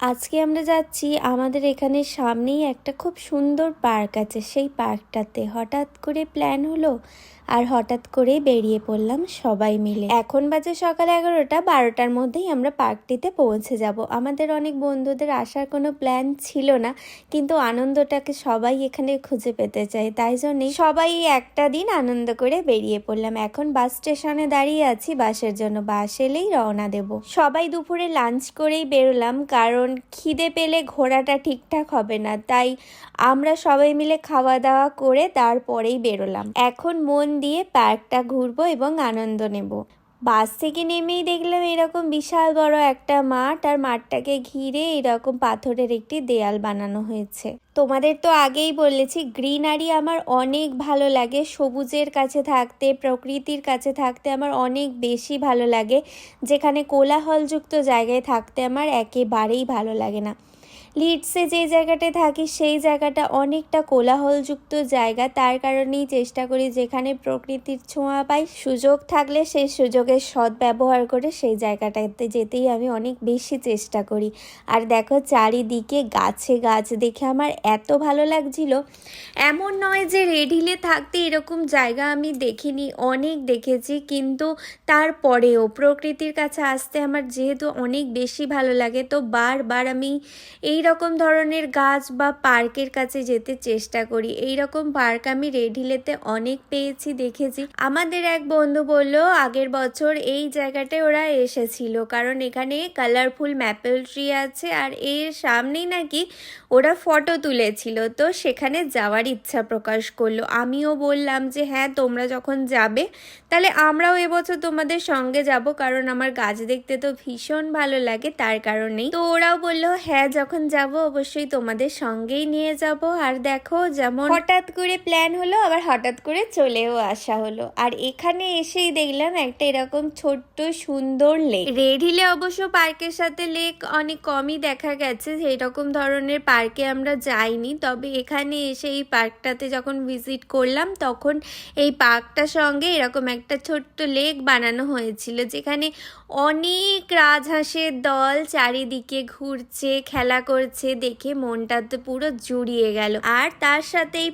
আজকে আমরা যাচ্ছি আমাদের এখানে সামনেই একটা খুব সুন্দর পার্ক আছে, সেই পার্কটাতে। হঠাৎ করে প্ল্যান হলো আর হঠাৎ করে বেরিয়ে পড়লাম সবাই মিলে। এখন বাজে সকাল এগারোটা, বারোটার মধ্যেই আমরা পার্কটিতে পৌঁছে যাব। আমাদের অনেক বন্ধুদের আসার কোনো প্ল্যান ছিল না, কিন্তু আনন্দটাকে সবাই এখানে খুঁজে পেতে চায়, তাই জন্যে সবাই একটা দিন আনন্দ করে বেরিয়ে পড়লাম। এখন বাস স্টেশনে দাঁড়িয়ে আছি, বাসের জন্য বাস এলেই রওনা দেব। সবাই দুপুরে লাঞ্চ করেই বেরোলাম, কারণ খিদে পেলে ঘোরাটা ঠিকঠাক হবে না, তাই আমরা সবাই মিলে খাওয়া দাওয়া করে তারপরেই বেরোলাম। এখন মন দিয়ে পার্কটা ঘুরবো এবং আনন্দ নেব। বাস থেকে নেমেই দেখলাম এরকম বিশাল বড় একটা মাঠ আর মাঠটাকে ঘিরে এরকম পাথরের একটি দেয়াল বানানো হয়েছে। তোমাদের তো আগেই বলেছি, গ্রিনারি আমার অনেক ভালো লাগে, সবুজের কাছে থাকতে, প্রকৃতির কাছে থাকতে আমার অনেক বেশি ভালো লাগে। যেখানে কোলাহলযুক্ত জায়গায় থাকতে আমার একেবারেই ভালো লাগে না। লিডসে যে জায়গাটায় থাকি, সেই জায়গাটা অনেকটা কোলাহলযুক্ত জায়গা। তার কারণেই চেষ্টা করি যেখানে প্রকৃতির ছোঁয়া পাই, সুযোগ থাকলে সেই সুযোগের সদ্ব্যবহার করে সেই জায়গাটাতে যেতেই আমি অনেক বেশি চেষ্টা করি। আর দেখো, চারিদিকে গাছে গাছ দেখে আমার এত ভালো লাগছিল। এমন নয় যে রেডিলে থাকতে এরকম জায়গা আমি দেখিনি, অনেক দেখেছি। কিন্তু তারপরেও প্রকৃতির কাছে আসতে আমার যেহেতু অনেক বেশি ভালো লাগে, তো বারবার আমি এই রকম ধরনের গাছ বা পার্কের কাছে যেতে চেষ্টা করি। এই রকম পার্ক আমি রেড রেডিলেতে অনেক পেয়েছি, দেখেছি। আমাদের এক বন্ধু বলল, আগের বছর এই জায়গাটায় ওরা এসেছিল, কারণ এখানে কালারফুল ম্যাপেল ট্রি আছে আর এর সামনেই নাকি ওরা ফটো তুলেছিল। তো সেখানে যাওয়ার ইচ্ছা প্রকাশ করল। আমিও বললাম যে হ্যাঁ তোমরা যখন যাবে, তাহলে আমরাও এবছর তোমাদের সঙ্গে যাব, কারণ আমার গাছ দেখতে তো ভীষণ ভালো লাগে, তার কারণেই। তো ওরাও বলল হ্যাঁ যখন যাব অবশ্যই তোমাদের সঙ্গেই নিয়ে যাব। আর দেখো যেমন হঠাৎ করে প্ল্যান হলো আবার হঠাৎ করে চলেও আসা হলো। আর এখানে এসেই দেখলাম একটা এরকম ছোট্ট সুন্দর লেক রেড হিলে অবশ্য পার্কের সাথে লেক অনেক কমই দেখা গেছে। সেই রকম ধরনের পার্কে আমরা যাইনি। তবে এখানে এসে এই পার্কটাতে যখন ভিজিট করলাম তখন এই পার্কটার সঙ্গে এরকম একটা ছোট্ট লেক বানানো হয়েছিল যেখানে অনেক রাজহাঁসের দল চারিদিকে ঘুরছে খেলা করছে। দেখে মনটা তো পুরো জুড়িয়ে গেল। আর তার সাথে এই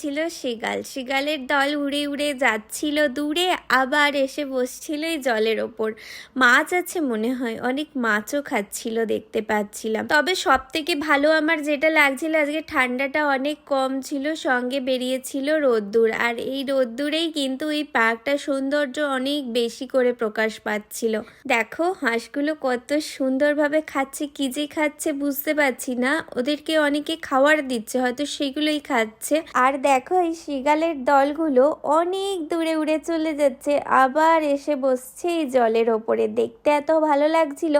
ছিল শিগাল। শিগালের দল উড়ে উড়ে যাচ্ছিল দূরে, আবার এসে বসছিল এই জলের ওপর। মাছ আছে মনে হয়, অনেক মাছও খাচ্ছিল দেখতে পাচ্ছিলাম। তবে সব থেকে ভালো আমার যেটা লাগছিল, আজকে ঠান্ডাটা অনেক কম ছিল, সঙ্গে বেরিয়েছিল রোদ্দুর। আর এই রোদ্দুরেই কিন্তু এই পার্কটা সৌন্দর্য অনেক বেশি করে প্রকাশ পাচ্ছিল। দেখো হাঁসগুলো কত সুন্দরভাবে খাচ্ছে, কি যে খাচ্ছে বুঝতে পারছি না। ওদেরকে অনেকে খাবার দিচ্ছে, হয়তো সেগুলোই খাচ্ছে। আর দেখো এই শিগালের দলগুলো অনেক দূরে উড়ে চলে যাচ্ছে, আবার এসে বসছে এই জলের ওপরে। দেখতে এত ভালো লাগছিল,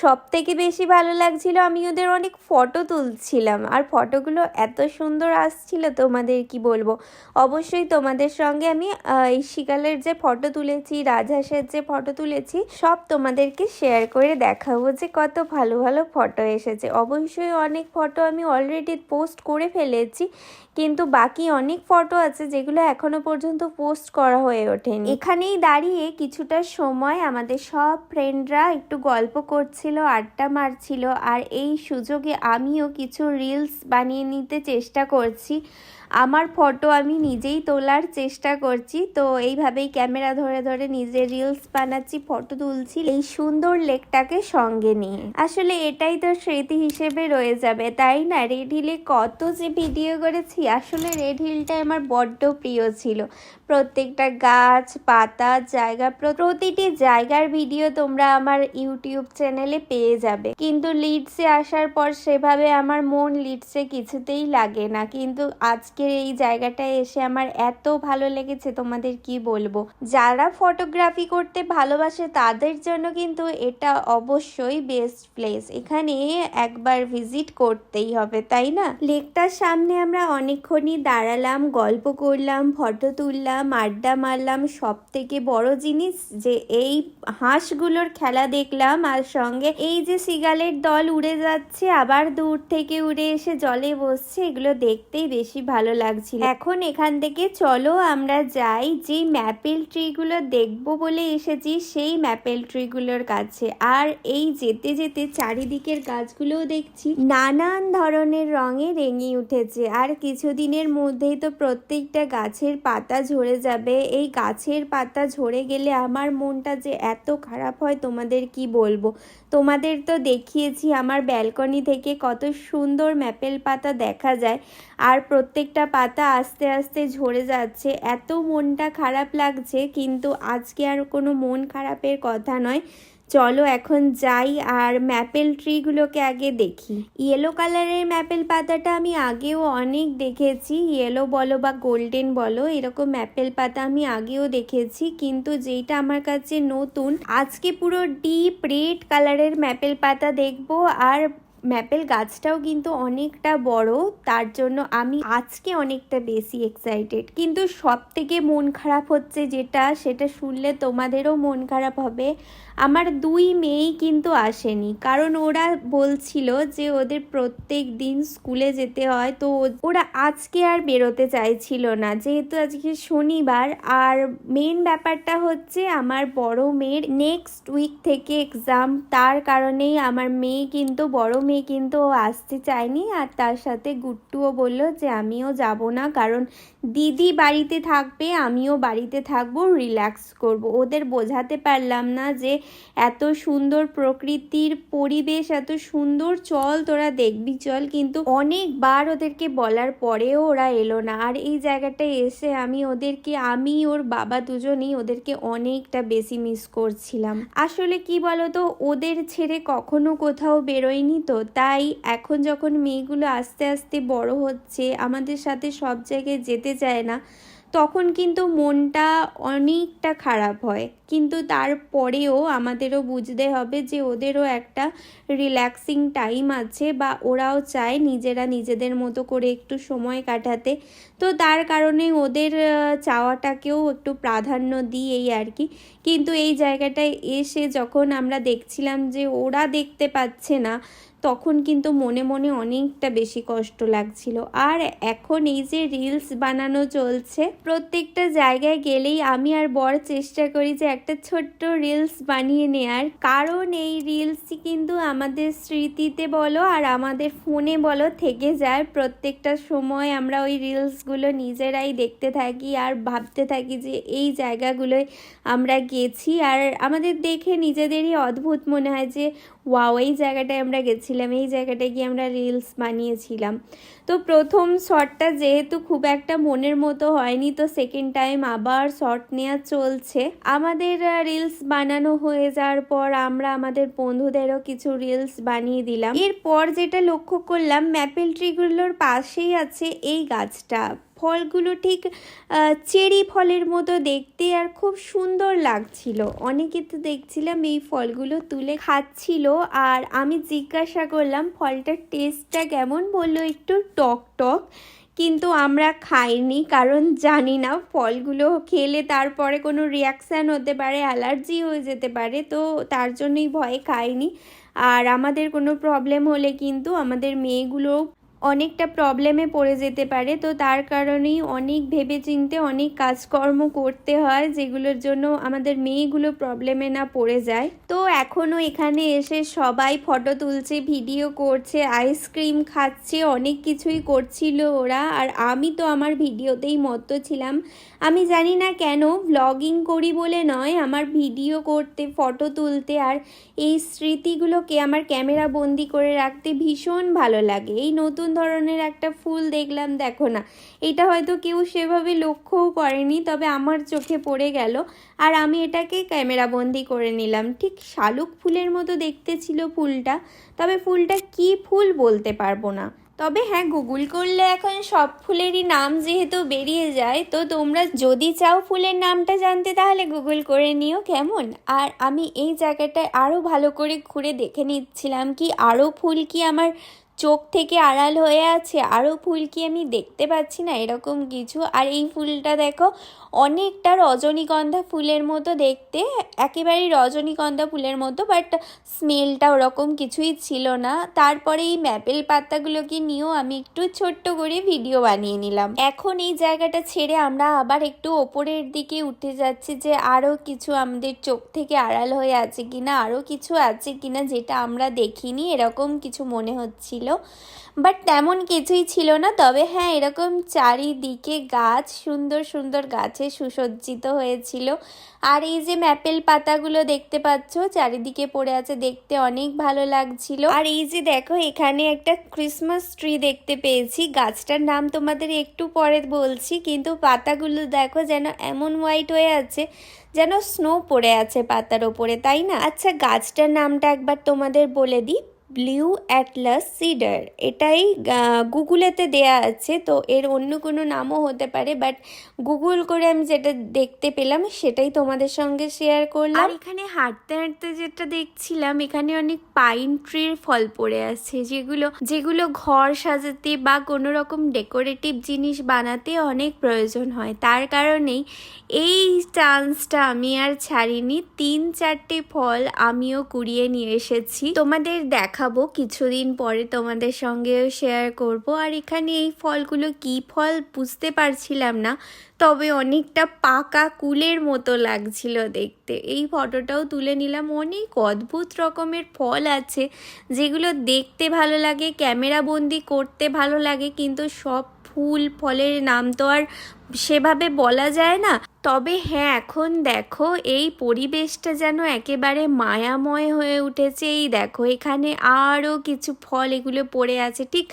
সব থেকে বেশি ভালো লাগছিল আমি ওদের অনেক ফটো তুলছিলাম। আর ফটোগুলো এত সুন্দর আসছিল, তোমাদের কি বলব? অবশ্যই তোমাদের সঙ্গে আমি এই শিকালের যে ফটো তুলেছি, রাজহাঁসের যে ফটো তুলেছি, সব তোমাদেরকে শেয়ার করে দেখাবো যে কত ভালো ভালো ফটো এসেছে। অবশ্যই অনেক ফটো আমি অলরেডি পোস্ট করে ফেলেছি, কিন্তু বাকি অনেক ফটো আছে যেগুলো এখনও পর্যন্ত পোস্ট করা হয়ে ওঠেনি। এখানেই দাঁড়িয়ে কিছুটা সময় আমাদের সব ফ্রেন্ডরা একটু গল্প করছিল, আড্ডা মারছিল, আর এই সুযোগে আমিও কিছু রিলস বানিয়ে নিতে চেষ্টা করছি। আমার ফটো আমি নিজেই তোলার চেষ্টা করছি। তো এইভাবেই ক্যামেরা ধরে ধরে নিজে রিলস বানাচ্ছি ফটো তুলছি, এই সুন্দর লেকটাকে সঙ্গে নিয়ে। আসলে এটাই তো স্মৃতি হিসেবে রয়ে যাবে, তাই না? রেড হিলে কত যে ভিডিও করেছি, আসলে রেড হিলটা আমার বড্ড প্রিয় ছিল। প্রত্যেকটা গাছ, পাতা, জায়গা প্রতিটি জায়গার ভিডিও তোমরা আমার ইউটিউব চ্যানেলে পেয়ে যাবে। কিন্তু লিডসে আসার পর সেভাবে আমার মন লিডসে কিছুতেই লাগে না। কিন্তু আজকের এই জায়গাটায় এসে আমার এত ভালো লেগেছে, তোমাদের কি বলব? যারা ফটোগ্রাফি করতে ভালোবাসে, তাদের জন্য কিন্তু এটা অবশ্যই বেস্ট প্লেস এখানে একবার ভিজিট করতেই হবে, তাই না? লেকটার সামনে আমরা অনেকক্ষণই দাঁড়ালাম, গল্প করলাম ফটো তুললাম। আড্ডা মারলাম সব থেকে বড় জিনিস যে এই হাঁসগুলোর খেলা দেখলাম আর সঙ্গে এই যে সিগালের দল উড়ে যাচ্ছে, আবার দূর থেকে উড়ে এসে জলে বসছে, এগুলো দেখতেই বেশি ভালো লাগছিল। এখন এখান থেকে চলো, আমরা যাই যে ম্যাপেল ট্রিগুলো দেখব বলে এসেছি সেই ম্যাপেল ট্রিগুলোর কাছে। আর এই যেতে যেতে চারিদিকের গাছগুলোও দেখছি। নানান ধরনের রঙে রেঙে উঠেছে আর কিছুদিনের মধ্যেই তো প্রত্যেকটা গাছের পাতা ঝরে যাবে। এই গাছের পাতা ঝরে গেলে আমার মনটা যে এত খারাপ হয় তোমাদের কি বলব? তোমাদের তো দেখিয়েছি আমার ব্যালকনি থেকে কত সুন্দর ম্যাপেল পাতা দেখা যায়। আর প্রত্যেকটা পাতা আস্তে আস্তে ঝরে যাচ্ছে। এত মনটা খারাপ লাগছে, কিন্তু আজকে আর কোনো মন খারাপের কথা নয়। চলো এখন যাই আর ম্যাপেল ট্রিগুলোকে আগে দেখি। ইয়েলো কালারের ম্যাপেল পাতাটা আমি আগেও অনেক দেখেছি। ইয়েলো বলো বা গোল্ডেন বলো, এরকম ম্যাপেল পাতা আমি আগেও দেখেছি। কিন্তু যেটা আমার কাছে নতুন, আজকে পুরো ডিপ রেড কালারের ম্যাপেল পাতা দেখব। আর ম্যাপেল গাছটাও কিন্তু অনেকটা বড়, তার জন্য আমি আজকে অনেকটা বেশি এক্সাইটেড কিন্তু সব থেকে মন খারাপ হচ্ছে যেটা, সেটা শুনলে তোমাদেরও মন খারাপ হবে। আমার দুই মেয়েই কিন্তু আসেনি। কারণ ওরা বলছিল যে ওদের প্রত্যেক দিন স্কুলে যেতে হয়, তো ওরা আজকে আর বেরোতে চাইছিল না। যেহেতু আজকে শনিবার, আর মেন ব্যাপারটা হচ্ছে আমার বড় মেয়ের নেক্সট উইক থেকে এক্সাম তার কারণেই আমার মেয়ে কিন্তু, বড় মেয়ে কিন্তু ও আসতে চায়নি। আর তার সাথে গুট্টুও বলল যে আমিও যাব না, কারণ দিদি বাড়িতে থাকবে, আমিও বাড়িতে থাকব রিল্যাক্স করব। ওদের বোঝাতে পারলাম না যে এত সুন্দর প্রকৃতির পরিবেশ, এত সুন্দর চল তোরা দেখবি, চল কিন্তু অনেকবার ওদেরকে বলার পরেও ওরা এলো না। আর এই জায়গাটায় এসে আমি ওদেরকে, আমি, ওর বাবা দুজনেই ওদেরকে অনেকটা বেশি মিস করছিলাম। আসলে কি বলতো, ওদের ছেড়ে কখনো কোথাও বেরোয়নি তো, তাই এখন যখন মেয়েগুলো আস্তে আস্তে বড় হচ্ছে, আমাদের সাথে সব জায়গায় যেতে চায় না তখন কিন্তু মনটা অনেকটা খারাপ হয়। কিন্তু তারপরেও আমাদেরও বুঝতে হবে যে ওদেরও একটা রিল্যাক্সিং টাইম আছে বা ওরাও চায় নিজেরা নিজেদের মতো করে একটু সময় কাটাতে। তো তার কারণে ওদের চাওয়াটাকেও একটু প্রাধান্য দিই এই আর কি। কিন্তু এই জায়গাটায় এসে যখন আমরা দেখছিলাম যে ওরা দেখতে পাচ্ছে না তখন কিন্তু মনে মনে অনেকটা বেশি কষ্ট লাগছিল। আর এখন এই যে রিলস বানানো চলছে, প্রত্যেকটা জায়গায় গেলেই আমি আর বর চেষ্টা করি যে একটা ছোট্ট রিলস বানিয়ে নেয়ার। কারণ এই রিলসই কিন্তু আমাদের স্মৃতিতে বলো আর আমাদের ফোনে বলো থেকে যায়। প্রত্যেকটা সময় আমরা ওই রিলসগুলো নিজেরাই দেখতে থাকি আর ভাবতে থাকি যে এই জায়গাগুলোয় আমরা গেছি। আর আমাদের দেখে নিজেদেরই অদ্ভুত মনে হয় যে ওয়াও এই জায়গাটায় আমরা গেছিলাম, এই জায়গাটায় গিয়ে আমরা রিলস বানিয়েছিলাম। তো প্রথম শটটা যেহেতু খুব একটা মনের মতো হয়নি, তো সেকেন্ড টাইম আবার শট নেওয়া চলছে। আমাদের রিলস বানানো হয়ে যাওয়ার পর আমরা আমাদের বন্ধুদেরও কিছু রিলস বানিয়ে দিলাম। এরপর যেটা লক্ষ্য করলাম, ম্যাপেল ট্রিগুলোর পাশেই আছে এই গাছটা। ফলগুলো ঠিক চেরি ফলের মতো দেখতে আর খুব সুন্দর লাগছিল। অনেকে তো দেখছিলাম এই ফলগুলো তুলে খাচ্ছিল আর আমি জিজ্ঞাসা করলাম, ফলটার টেস্টটা কেমন? বলল, একটু টক টক, কিন্তু আমরা খাইনি, কারণ জানি না, ফলগুলো খেলে তারপরে কোনো রিয়াকশান হতে পারে অ্যালার্জি হয়ে যেতে পারে, তো তার জন্যই ভয়ে খাইনি। আর আমাদের কোনো প্রবলেম হলে কিন্তু আমাদের মেয়েগুলো অনেকটা প্রবলেমে পড়ে যেতে পারে। তো তার কারণেই অনেক ভেবে চিনতে অনেক কাজকর্ম করতে হয়, যেগুলোর জন্য আমাদের মেয়েগুলো প্রবলেমে না পড়ে যায়। তো এখনও এখানে এসে সবাই ফটো তুলছে ভিডিও করছে আইসক্রিম খাচ্ছে, অনেক কিছুই করছিল ওরা। আর আমি তো আমার ভিডিওতেই মত্ত ছিলাম। আমি জানি না কেন ভ্লগিং করি বলে নয়, আমার ভিডিও করতে ফটো তুলতে আর এই স্মৃতিগুলোকে আমার ক্যামেরা বন্দি করে রাখতে ভীষণ ভালো লাগে। এই নতুন ধরনের একটা ফুল দেখলাম, দেখো না। এটা হয়তো কেউ সেভাবে লক্ষ্যও করেনি, তবে আমার চোখে পড়ে গেল আর আমি এটাকে ক্যামেরা বন্দি করে নিলাম। ঠিক শালুক ফুলের মতো দেখতে ছিল ফুলটা, তবে ফুলটা কি ফুল বলতে পারব না। তবে হ্যাঁ গুগল করলে এখন সব ফুলেরই নাম যেহেতু বেরিয়ে যায়, তো তোমরা যদি চাও ফুলের নামটা জানতে তাহলে গুগল করে নিও, কেমন? আর আমি এই জায়গাটায় আরও ভালো করে ঘুরে দেখে নিচ্ছিলাম কি আরও ফুল কি আমার চোখ থেকে আড়াল হয়ে আছে আরও ফুল কি আমি দেখতে পাচ্ছি না? এরকম কিছু। আর এই ফুলটা দেখো অনেকটা রজনীগন্ধা ফুলের মতো দেখতে, একেবারেই রজনীগন্ধা ফুলের মতো বাট স্মেলটা ওরকম কিছুই ছিল না। তারপরে এই ম্যাপেল পাতাগুলোকে নিয়েও আমি একটু ছোট্ট করে ভিডিও বানিয়ে নিলাম। এখন এই জায়গাটা ছেড়ে আমরা আবার একটু ওপরের দিকে উঠে যাচ্ছি যে আরও কিছু আমাদের চোখ থেকে আড়াল হয়ে আছে কিনা, আরও কিছু আছে কিনা যেটা আমরা দেখিনি, এরকম কিছু মনে হচ্ছিল। বাট তেমন কিছুই ছিল না, তবে হ্যাঁ এরকম চারিদিকে গাছ, সুন্দর সুন্দর গাছে সুসজ্জিত হয়েছিল। আর এই যে ম্যাপেল পাতাগুলো দেখতে পাচ্ছ, চারিদিকে পড়ে আছে দেখতে অনেক ভালো লাগছিল। আর এই যে দেখো, এখানে একটা ক্রিসমাস ট্রি দেখতে পেয়েছি। গাছটার নাম তোমাদের একটু পরে বলছি, কিন্তু পাতাগুলো দেখো যেন এমন হোয়াইট হয়ে আছে, যেন স্নো পড়ে আছে পাতার ওপরে, তাই না? আচ্ছা গাছটার নামটা একবার তোমাদের বলে দিই। Blue atlas cedar. এটাই গুগলেতে দেয়া আছে, তো এর অন্য কোনো নামও হতে পারে, বাট গুগল করে আমি যেটা দেখতে পেলাম, সেটাই তোমাদের সঙ্গে শেয়ার করলাম। এখানে হাঁটতে হাঁটতে যেটা দেখছিলাম, এখানে অনেক পাইন ট্রির ফল পড়ে আছে, যেগুলো যেগুলো ঘর সাজাতে বা কোনো রকম ডেকোরেটিভ জিনিস বানাতে অনেক প্রয়োজন হয়। তার কারণেই এই চান্সটা আমি আর ছাড়িনি, তিন চারটে ফল আমিও কুড়িয়ে নিয়ে এসেছি। তোমাদের দেখাবো, কিছুদিন পরে তোমাদের সঙ্গেও শেয়ার করব। আর এখানে এই ফলগুলো কি ফল বুঝতে পারছিলাম না, তবে অনেকটা পাকা কুলের মতো লাগছিল দেখতে। এই ফটোটাও তুলে নিলাম। অনেক অদ্ভুত রকমের ফল আছে, যেগুলো দেখতে ভালো লাগে, ক্যামেরা বন্দি করতে ভালো লাগে, কিন্তু সব ফুল, ফলের নাম তো আর সেভাবে বলা যায় না। তবে হ্যাঁ এখন দেখো, এই পরিবেশটা যেন একেবারে মায়াময় হয়ে উঠেছে। এই দেখো, এখানে আরও কিছু ফল এগুলো পড়ে আছে। ঠিক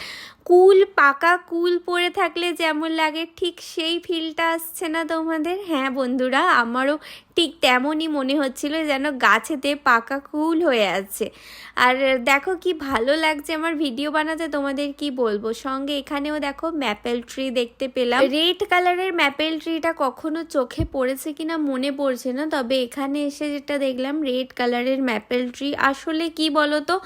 কুল, পাকা কুল পড়ে থাকলে যেমন লাগে, ঠিক সেই ফিলটা আসছে না তোমাদের? হ্যাঁ বন্ধুরা, আমারও ঠিক তেমনই মনে হচ্ছিল যেন গাছেতে পাকা কুল হয়ে আছে। আর দেখো কি ভালো লাগছে আমার ভিডিও বানাতে, তোমাদের কি বলব? সঙ্গে এখানেও দেখো, ম্যাপেল ট্রি দেখতে পেলাম। রেড কালারের ম্যাপেল ট্রিটা কখনো চোখে পড়েছে কিনা মনে পড়ছে না, তবে এখানে এসে যেটা দেখলাম, রেড কালারের ম্যাপেল ট্রি। আসলে কি বলতো,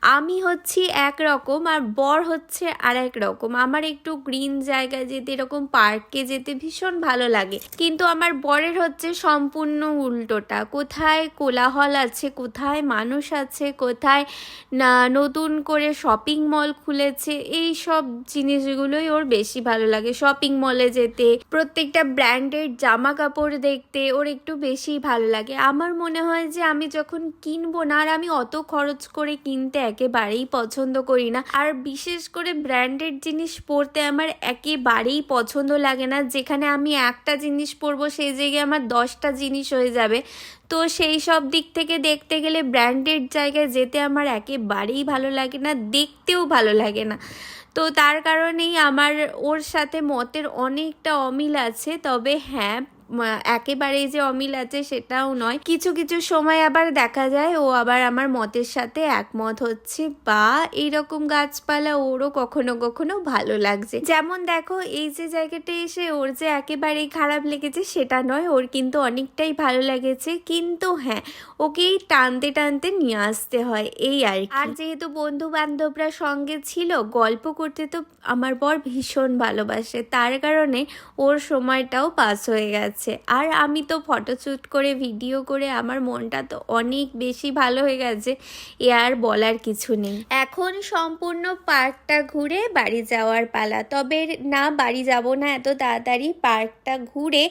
আমি হচ্ছি এক রকম আর বর হচ্ছে আর এক রকম আমার একটু গ্রিন জায়গায় যেতে, এরকম পার্কে যেতে ভীষণ ভালো লাগে। কিন্তু আমার বরের হচ্ছে সম্পূর্ণ উল্টোটা। কোথায় কোলাহল আছে, কোথায় মানুষ আছে, কোথায় না নতুন করে শপিং মল খুলেছে এই সব জিনিসগুলোই ওর বেশি ভালো লাগে। শপিং মলে যেতে প্রত্যেকটা ব্র্যান্ডেড জামা কাপড় দেখতে ওর একটু বেশি ভালো লাগে। আমার মনে হয় যে আমি যখন কিনবো না, আর আমি অত খরচ করে কিনতে একেবারেই পছন্দ করি না। আর বিশেষ করে ব্র্যান্ডেড জিনিস পরতে আমার একেবারেই পছন্দ লাগে না। যেখানে আমি একটা জিনিস পরবো, সেই জায়গায় আমার দশটা জিনিস হয়ে যাবে। তো সেই সব দিক থেকে দেখতে গেলে ব্র্যান্ডেড জায়গায় যেতে আমার একেবারেই ভালো লাগে না, দেখতেও ভালো লাগে না। তো তার কারণেই আমার ওর সাথে মতের অনেকটা অমিল আছে তবে হ্যাঁ একেবারেই যে অমিল আছে সেটাও নয়। কিছু কিছু সময় আবার দেখা যায়, ও আবার আমার মতের সাথে একমত হচ্ছে। বা এইরকম গাছপালা ওরও কখনো কখনো ভালো লাগছে। যেমন দেখো, এই যে জায়গাটা এসে ওর যে একেবারেই খারাপ লেগেছে সেটা নয়, ওর কিন্তু অনেকটাই ভালো লেগেছে। কিন্তু হ্যাঁ ওকেই টানতে টানতে নিয়ে আসতে হয়, এই আর আর যেহেতু বন্ধু বান্ধবরা সঙ্গে ছিল, গল্প করতে তো আমার বর ভীষণ ভালোবাসে। তার কারণে ওর সময়টাও পাস হয়ে গেছে। যাচ্ছে আর আমি তো ফটোশ্যুট করে ভিডিও করে আমার মনটা তো অনেক বেশি ভালো হয়ে গেছে। এ আর বলার কিছু নেই। এখন সম্পূর্ণ পার্কটা ঘুরে বাড়ি যাওয়ার পালা। তবে না, বাড়ি যাব না এত তাড়াতাড়ি। পার্কটা ঘুরে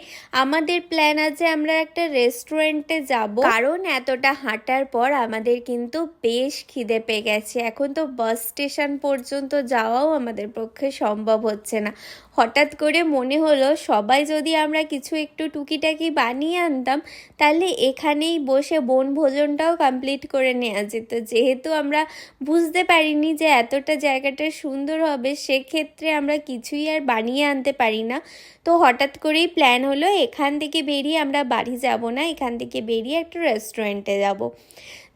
আমাদের প্ল্যান আছে আমরা একটা রেস্টুরেন্টে যাব। কারণ এতটা হাঁটার পর আমাদের কিন্তু বেশ খিদে পেয়ে গেছে। এখন তো বাস স্টেশন পর্যন্ত যাওয়াও আমাদের পক্ষে সম্ভব হচ্ছে না। হঠাৎ করে মনে হলো, সবাই যদি আমরা কিছু একটু টুকিটাকি বানিয়ে আনতাম, তাহলে এখানেই বসে বনভোজনটাও কমপ্লিট করে নেওয়া যেত। যেহেতু আমরা বুঝতে পারিনি যে এতটা জায়গাটা সুন্দর হবে, সেক্ষেত্রে আমরা কিছুই আর বানিয়ে আনতে পারি না। তো হঠাৎ করেই প্ল্যান হলো, এখান থেকে বেরিয়ে আমরা বাড়ি যাব না, এখান থেকে বেরিয়ে একটা রেস্টুরেন্টে যাব।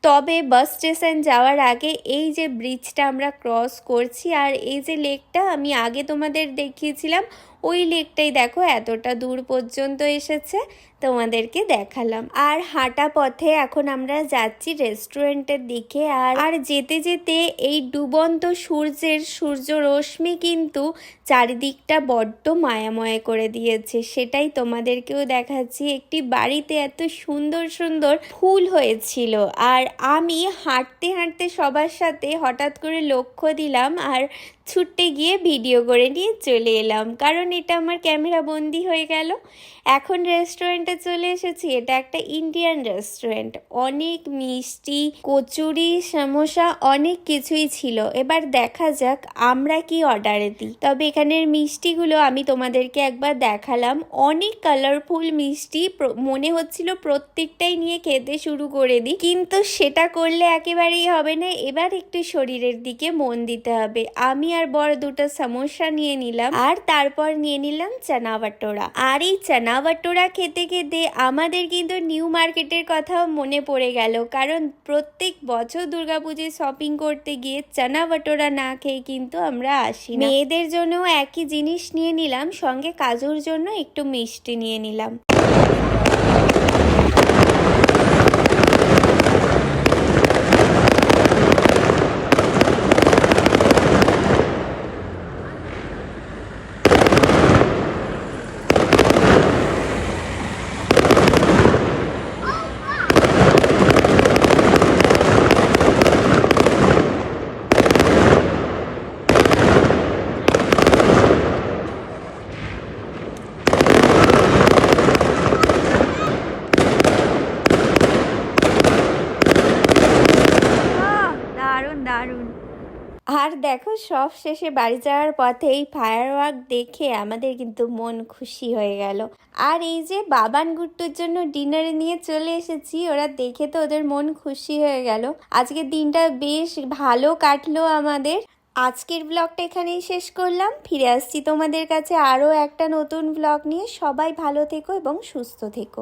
তবে বাস স্টেশন যাওয়ার আগে এই যে ব্রিজটা আমরা ক্রস করছি, আর এই যে লেকটা আমি আগে তোমাদের দেখিয়েছিলাম ওই লেকটাই দেখো এতটা দূর পর্যন্ত এসেছে। তোমাদেরকে দেখালাম। আর হাঁটা পথে এখন আমরা যাচ্ছি রেস্টুরেন্টের দিকে। আর আর যেতে যেতে এই ডুবন্ত সূর্যের সূর্য রশ্মি কিন্তু চারিদিকটা বড্ড মায়াময় করে দিয়েছে। সেটাই তোমাদেরকেও দেখাচ্ছি। একটি বাড়িতে এত সুন্দর সুন্দর ফুল হয়েছিল। আর আমি হাঁটতে হাঁটতে সবার সাথে হঠাৎ করে লক্ষ্য দিলাম আর ছুটতে গিয়ে ভিডিও করে নিয়ে চলে এলাম। কারণ এটা আমার ক্যামেরা বন্দি হয়ে গেল। এখন রেস্টুরেন্টে চলে এসেছি। এটা একটা ইন্ডিয়ান রেস্টুরেন্ট অনেক মিষ্টি, কচুরি, সমোসা, অনেক কিছুই ছিল। এবার দেখা যাক আমরা কি অর্ডারে দিই। তবে এখানের মিষ্টিগুলো আমি তোমাদেরকে একবার দেখালাম। অনেক কালারফুল মিষ্টি মনে হচ্ছিল প্রত্যেকটাই নিয়ে খেতে শুরু করে দিই। কিন্তু সেটা করলে একেবারেই হবে না। এবার একটু শরীরের দিকে মন দিতে হবে। আমি আর বড় দুটো সমোসা নিয়ে নিলাম। আর তারপর নিয়ে নিলাম চানা বাটোরা। আর এই চানা বাটোরা খেতে খেতে আমাদের কিন্তু নিউ মার্কেটের কথাও মনে পড়ে গেল কারণ প্রত্যেক বছর দুর্গাপুজোয় শপিং করতে গিয়ে চানা বাটোরা না খেয়ে কিন্তু আমরা আসি। মেয়েদের জন্য একই জিনিস নিয়ে নিলাম, সঙ্গে কাজুর জন্য একটু মিষ্টি নিয়ে নিলাম আর দেখো, সব শেষে বাড়ি যাওয়ার পথে এই ফায়ার ওয়ার্ক দেখে আমাদের কিন্তু মন খুশি হয়ে গেল। আর এই যে বাবান গুট্টুর জন্য ডিনারে নিয়ে চলে এসেছি, ওরা দেখে তো ওদের মন খুশি হয়ে গেল। আজকের দিনটা বেশ ভালো কাটলো আমাদের। আজকের ব্লগটা এখানেই শেষ করলাম। ফিরে আসছি তোমাদের কাছে আরও একটা নতুন ব্লগ নিয়ে। সবাই ভালো থেকো এবং সুস্থ থেকো।